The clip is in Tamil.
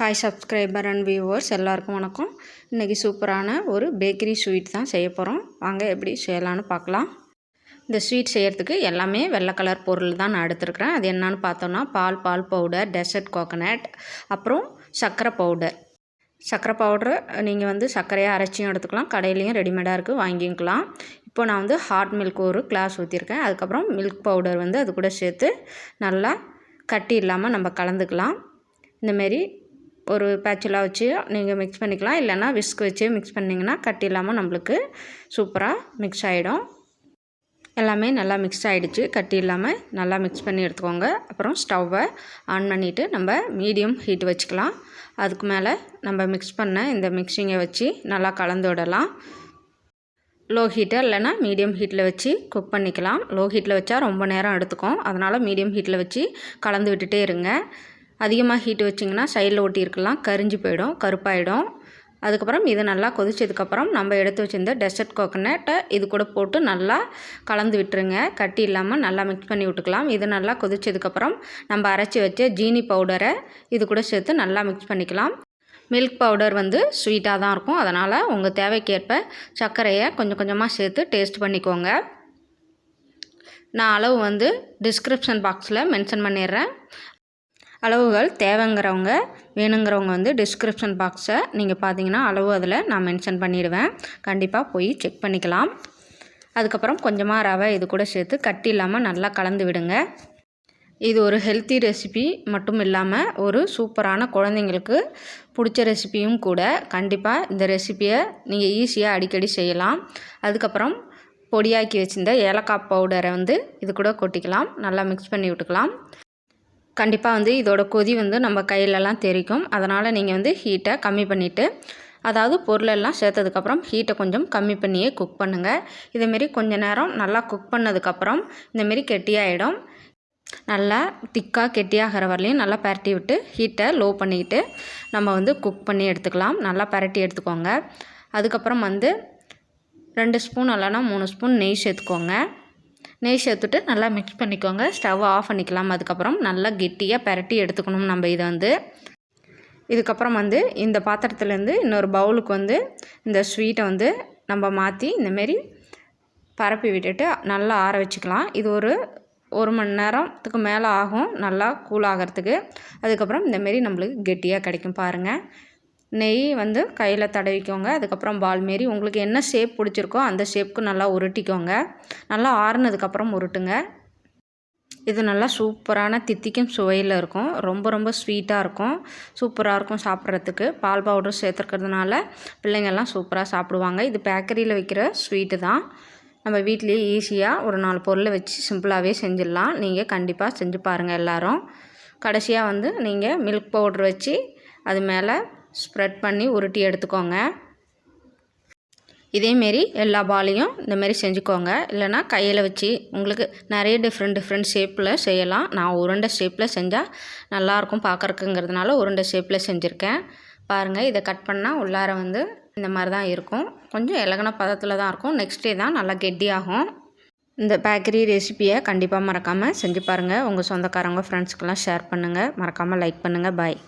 ஹாய் சப்ஸ்கிரைபர் அண்ட் வியூவர்ஸ் எல்லாருக்கும் வணக்கம். இன்றைக்கி சூப்பரான ஒரு பேக்கரி ஸ்வீட் தான் செய்ய போகிறோம் வாங்க எப்படி செய்யலான்னு பார்க்கலாம். இந்த ஸ்வீட் செய்கிறதுக்கு எல்லாமே வெள்ளை கலர் பொருள் தான் நான் எடுத்துருக்கிறேன். அது என்னன்னு பார்த்தோன்னா பால் பால் பவுடர் டெசர்ட் கோகனட் அப்புறம் சர்க்கரை பவுடர் சர்க்கரை பவுட்ரு நீங்கள் வந்து சர்க்கரையாக அரைச்சியும் எடுத்துக்கலாம். கடையிலையும் ரெடிமேடாக இருக்குது வாங்கிக்கலாம். இப்போ நான் வந்து ஹாட் மில்க் ஒரு கிளாஸ் ஊற்றிருக்கேன் அதுக்கப்புறம் மில்க் பவுடர் வந்து அது கூட சேர்த்து நல்லா கட்டி இல்லாமல் நம்ம கலந்துக்கலாம். இந்தமாரி ஒரு பேச்சுலாக வச்சு நீங்கள் மிக்ஸ் பண்ணிக்கலாம். இல்லைன்னா விஸ்க் வச்சு மிக்ஸ் பண்ணிங்கன்னா கட்டி இல்லாமல் நம்மளுக்கு சூப்பராக மிக்ஸ் ஆகிடும். எல்லாமே நல்லா மிக்ஸ் ஆகிடுச்சு. கட்டி இல்லாமல் நல்லா மிக்ஸ் பண்ணி எடுத்துக்கோங்க. அப்புறம் ஸ்டவ்வை ஆன் பண்ணிவிட்டு நம்ம மீடியம் ஹீட் வச்சுக்கலாம். அதுக்கு மேலே நம்ம மிக்ஸ் பண்ண இந்த மிக்சிங்கை வச்சு நல்லா கலந்து விடலாம். லோ ஹீட்டை இல்லைனா மீடியம் ஹீட்டில் வச்சு குக் பண்ணிக்கலாம். லோ ஹீட்டில் வச்சா ரொம்ப நேரம் எடுத்துக்கும். அதனால் மீடியம் ஹீட்டில் வச்சு கலந்து விட்டுட்டே இருங்க. அதிகமாக ஹீட் வச்சிங்கன்னா சைடில் ஒட்டியிருக்கலாம் கரிஞ்சு போயிடும் கருப்பாயிடும். அதுக்கப்புறம் இது நல்லா கொதிச்சதுக்கப்புறம் நம்ம எடுத்து வச்சுருந்த டெசர்ட் கோகனட்டை இது கூட போட்டு நல்லா கலந்து விட்டுருங்க. கட்டி இல்லாமல் நல்லா மிக்ஸ் பண்ணி விட்டுக்கலாம். இது நல்லா கொதிச்சதுக்கப்புறம் நம்ம அரைச்சி வச்ச ஜீனி பவுடரை இது கூட சேர்த்து நல்லா மிக்ஸ் பண்ணிக்கலாம். மில்க் பவுடர் வந்து ஸ்வீட்டாக தான் இருக்கும். அதனால் உங்கள் தேவைக்கேற்ப சர்க்கரையை கொஞ்சம் கொஞ்சமாக சேர்த்து டேஸ்ட் பண்ணிக்கோங்க. நான் அளவு வந்து டிஸ்கிரிப்ஷன் பாக்ஸில் மென்ஷன் பண்ணிடுறேன். அளவுகள் தேவைங்கிறவங்க வேணுங்கிறவங்க வந்து டிஸ்கிரிப்ஷன் பாக்ஸை நீங்கள் பார்த்தீங்கன்னா அளவு அதில் நான் மென்ஷன் பண்ணிவிடுவேன் கண்டிப்பாக போய் செக் பண்ணிக்கலாம். அதுக்கப்புறம் கொஞ்சமாக ரவை இது கூட சேர்த்து கட்டி இல்லாமல் நல்லா கலந்து விடுங்க. இது ஒரு ஹெல்த்தி ரெசிபி மட்டும் இல்லாமல் ஒரு சூப்பரான குழந்தைங்களுக்கு பிடிச்ச ரெசிபியும் கூட கண்டிப்பாக இந்த ரெசிப்பியை நீங்கள் ஈஸியாக அடிக்கடி செய்யலாம். அதுக்கப்புறம் பொடியாக்கி வச்சுருந்த ஏலக்காய் பவுடரை வந்து இது கூட கொட்டிக்கலாம். நல்லா மிக்ஸ் பண்ணி விட்டுக்கலாம். கண்டிப்பாக வந்து இதோட கொதி வந்து நம்ம கையிலலாம் தெரிக்கும். அதனால் நீங்கள் வந்து ஹீட்டை கம்மி பண்ணிவிட்டு அதாவது பொருளெல்லாம் சேர்த்ததுக்கப்புறம் ஹீட்டை கொஞ்சம் கம்மி பண்ணியே குக் பண்ணுங்கள் இதேமாரி கொஞ்சம் நேரம் நல்லா குக் பண்ணதுக்கப்புறம் இந்தமாரி கெட்டியாகிடும் நல்லா திக்காக கெட்டியாகிற வரலையும் நல்லா பரட்டி விட்டு ஹீட்டை லோ பண்ணிக்கிட்டு நம்ம வந்து குக் பண்ணி எடுத்துக்கலாம். நல்லா பரட்டி எடுத்துக்கோங்க. அதுக்கப்புறம் வந்து ரெண்டு ஸ்பூன் இல்லைனா மூணு ஸ்பூன் நெய் சேர்த்துக்கோங்க. நெய் சேர்த்துட்டு நல்லா மிக்ஸ் பண்ணிக்கோங்க. ஸ்டவ் ஆஃப் பண்ணிக்கலாம். அதுக்கப்புறம் நல்லா கெட்டியாக பரட்டி எடுத்துக்கணும் நம்ம இதை வந்து. இதுக்கப்புறம் வந்து இந்த பாத்திரத்துலேருந்து இன்னொரு பவுலுக்கு வந்து இந்த ஸ்வீட்டை வந்து நம்ம மாற்றி இந்தமாரி பரப்பி விட்டுட்டு நல்லா ஆற வச்சுக்கலாம். இது ஒரு ஒரு மணி நேரத்துக்கு மேலே ஆகும். நல்லா கூல் ஆகிறதுக்கு. அதுக்கப்புறம் இந்தமாரி நம்மளுக்கு கெட்டியாக கிடைக்கும் பாருங்கள் நெய் வந்து கையில் தடவிக்கோங்க. அதுக்கப்புறம் பால் மாரி. உங்களுக்கு என்ன ஷேப் பிடிச்சிருக்கோ அந்த ஷேப்புக்கு நல்லா உருட்டிக்கோங்க. நல்லா ஆறுனதுக்கப்புறம் உருட்டுங்க. இது நல்லா சூப்பரான தித்திக்கும் சுவையில் இருக்கும். ரொம்ப ரொம்ப ஸ்வீட்டாக இருக்கும். சூப்பராக இருக்கும் சாப்பிட்றதுக்கு. பால் பவுடர் சேர்த்துருக்கிறதுனால பிள்ளைங்கள்லாம் சூப்பராக சாப்பிடுவாங்க. இது பேக்கரியில் வைக்கிற ஸ்வீட்டு தான். நம்ம வீட்லேயே ஈஸியாக ஒரு நாலு பொருளை வச்சு சிம்பிளாகவே செஞ்சிடலாம். நீங்கள் கண்டிப்பாக செஞ்சு பாருங்கள் எல்லோரும். கடைசியாக வந்து நீங்கள் மில்க் பவுட்ரு வச்சு அது மேலே ஸ்ப்ரெட் பண்ணி உருட்டி எடுத்துக்கோங்க. இதேமாரி எல்லா பாலையும் இந்தமாரி செஞ்சுக்கோங்க. இல்லைனா கையில் வச்சு உங்களுக்கு நிறைய டிஃப்ரெண்ட் டிஃப்ரெண்ட் ஷேப்பில் செய்யலாம். நான் உருண்டை ஷேப்பில் செஞ்சால் நல்லாயிருக்கும் பார்க்குறக்குங்கிறதுனால உருண்டை ஷேப்பில் செஞ்சுருக்கேன். பாருங்கள் இதை கட் பண்ணால் உள்ளார வந்து இந்த மாதிரி தான் இருக்கும். கொஞ்சம் இலகன பதத்தில் தான் இருக்கும். நெக்ஸ்ட் டே தான் நல்லா கெட்டியாகும். இந்த பேக்கரி ரெசிப்பியை கண்டிப்பாக மறக்காமல் செஞ்சு பாருங்கள் உங்கள் சொந்தக்காரங்க ஃப்ரெண்ட்ஸ்க்கெலாம் ஷேர் பண்ணுங்கள் மறக்காமல் லைக் பண்ணுங்கள் பாய்